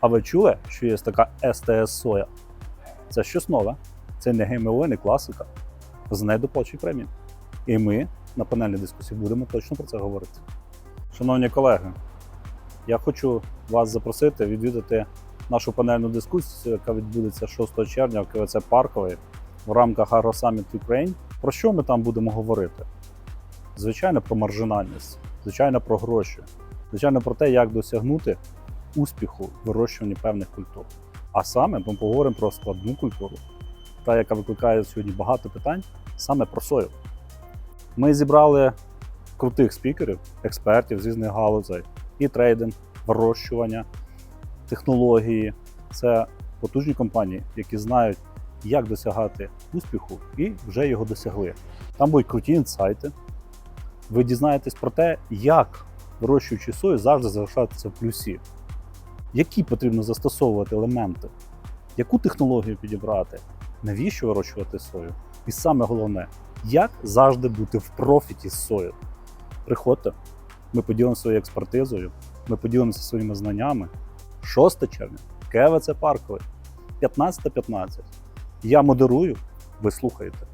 А ви чули, що є така СТС соя? Це щось нове. Це не ГМО, не класика. З нею доплачують премію. І ми на панельній дискусії будемо точно про це говорити. Шановні колеги, я хочу вас запросити відвідати нашу панельну дискусію, яка відбудеться 6 червня в КВЦ Парковий в рамках Aero Summit Ukraine. Про що ми там будемо говорити? Звичайно, про маржинальність, звичайно, про гроші, звичайно, про те, як досягнути успіху в вирощуванні певних культур. А саме ми поговоримо про складну культуру, та яка викликає сьогодні багато питань, саме про сою. Ми зібрали крутих спікерів, експертів з різних галузей, і трейдинг, вирощування, технології. Це потужні компанії, які знають, як досягати успіху, і вже його досягли. Там будуть круті інсайти. Ви дізнаєтесь про те, як вирощуючи сою завжди залишатися в плюсі, які потрібно застосовувати елементи, яку технологію підібрати, навіщо вирощувати сою. І саме головне, як завжди бути в профіті з сою. Приходьте, ми поділимося своєю експертизою, ми поділимося своїми знаннями. 6 червня, КВЦ Парковий, 15.15. Я модерую, ви слухаєте.